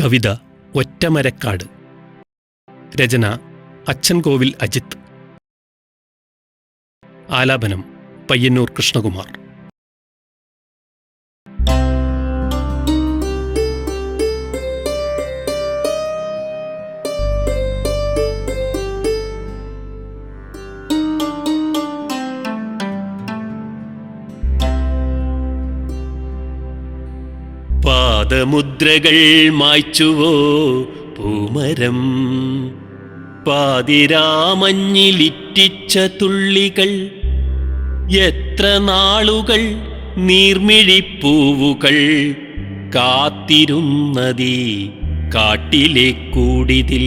കവിത ഒറ്റമരക്കാട്. രചന അച്ഛൻകോവിൽ അജിത്. ആലാപനം പയ്യന്നൂർ കൃഷ്ണകുമാർ. പാദമുദ്രകൾ മായ്ച്ചുവോ പൂമരം? പാതിരാമഞ്ഞിലിറ്റിച്ച തുള്ളികൾ എത്ര നാളുകൾ നീർമിഴിപ്പൂവുകൾ കാത്തിരുന്നതി കാട്ടിലെ കൂടിതിൽ?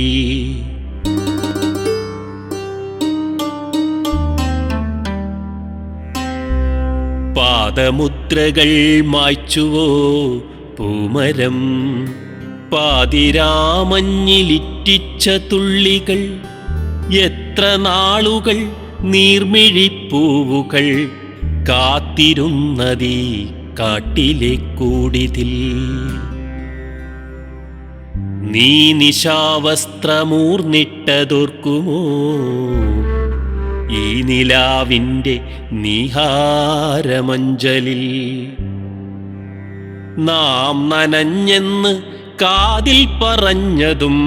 പാദമുദ്രകൾ മായ്ച്ചുവോ പൂമരം പാതിരാമഞ്ഞിലിറ്റിച്ച തുള്ളികൾ എത്ര നാളുകൾ നീർമിഴിപ്പൂവുകൾ കാത്തിരുന്നതീ കാട്ടിലെ കൂടിതിൽ. നീ നിശാവസ്ത്രമൂർന്നിട്ടതോർക്കുമോ? ഈ നിലാവിന്റെ നിഹാരമഞ്ചലിൽ നാം നനഞ്ഞെന്ന് കാതിൽ പറഞ്ഞതും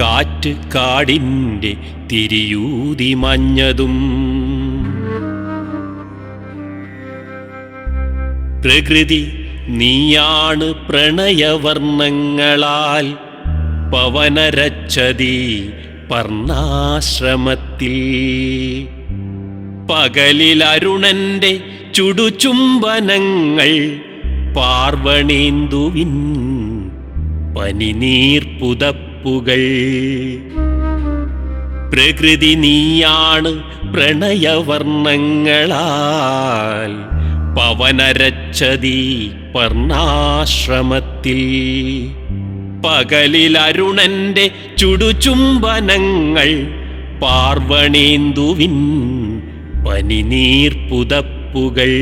കാറ്റ് കാടിന്റെ തിരിയൂതി മഞ്ഞതും. പ്രകൃതി നീയാണ് പ്രണയവർണങ്ങളാൽ പവനരച്ചതി പർണാശ്രമത്തിൽ. പകലിൽ അരുണന്റെ ചുടുചുംബനങ്ങൾ പാർവണേന്ദുവിൻ പനിനീർ പുതപ്പുകൾ. പ്രകൃതി നീയാണ് പ്രണയവർണങ്ങളാൽ പവനരച്ചതി പർണാശ്രമത്തിൽ. പകലിൽ അരുണന്റെ ചുടുചുംബനങ്ങൾ പാർവണേന്ദുവിൻ പനിനീർപ്പുതപ്പുകൾ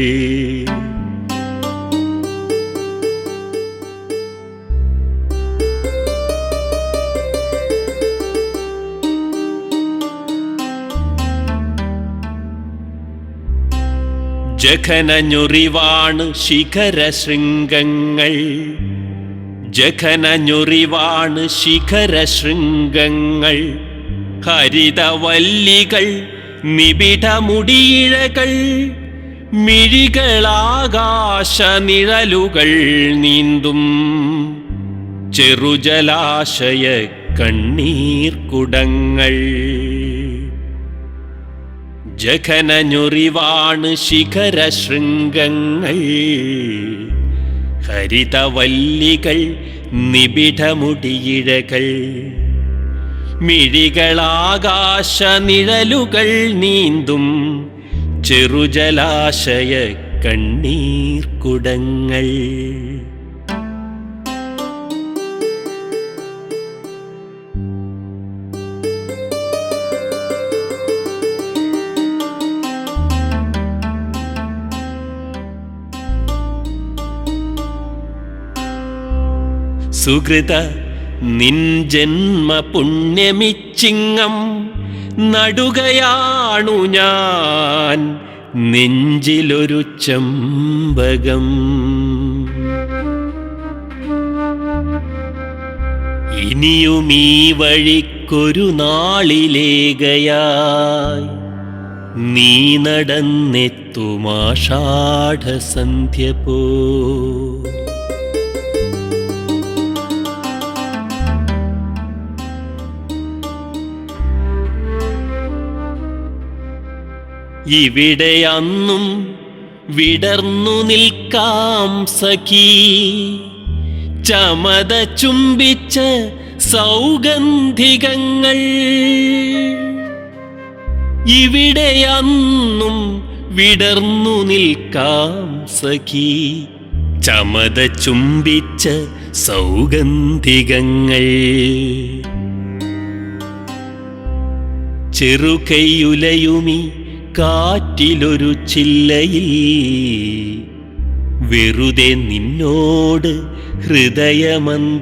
ജഘനഞ്ഞുറിവാണ് ശിഖരശൃംഗങ്ങൾ ശിഖര ശിഖരശൃംഗങ്ങൾ ഹരിതവല്ലികൾ നിബിഡമുടിയിഴകൾ മിഴികളാകാശ നിഴലുകൾ നീന്തും. ചെറുജലാശയ കണ്ണീർക്കുടങ്ങൾ ജഘനഞ്ഞുറിവാണ് ശിഖരശൃംഗങ്ങൾ. ഹരിതവല്ലികൾ നിബിഡമുടിയിഴകൾ മിഴികളാകാശ നിഴലുകൾ നീന്തും ചെറുജലാശയ കണ്ണീർക്കുടങ്ങൾ. സുഹൃത നിൻ ജന്മ പുണ്യമിച്ചിങ്ങം നടുകയാണു ഞാൻ നെഞ്ചിലൊരു ചമ്പകം. ഇനിയും ഈ വഴിക്കൊരു നാളിലേകയായി നീ നടന്നെത്തുമാഷാഢസന്ധ്യ പോ. ഇവിടെ അന്നും വിടർന്നു നിൽക്കാം സഖി. ചമത ചുംബിച്ച സൗഗന്ധികങ്ങൾ. ഇവിടെ അന്നും വിടർന്നു നിൽക്കാം സഖി. ചമത ചുംബിച്ച സൗഗന്ധികങ്ങൾ. ചെറുകൈയുലയുമി കാറ്റിലൊരു ചില്ലയിൽ. വെറുതെ നിന്നോട് ഹൃദയമന്ത്രങ്ങളാ.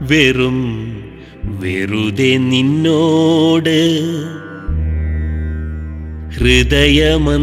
വെറും വെറുതെ നിന്നോട് ഹൃദയമന്ത്രങ്ങളാ.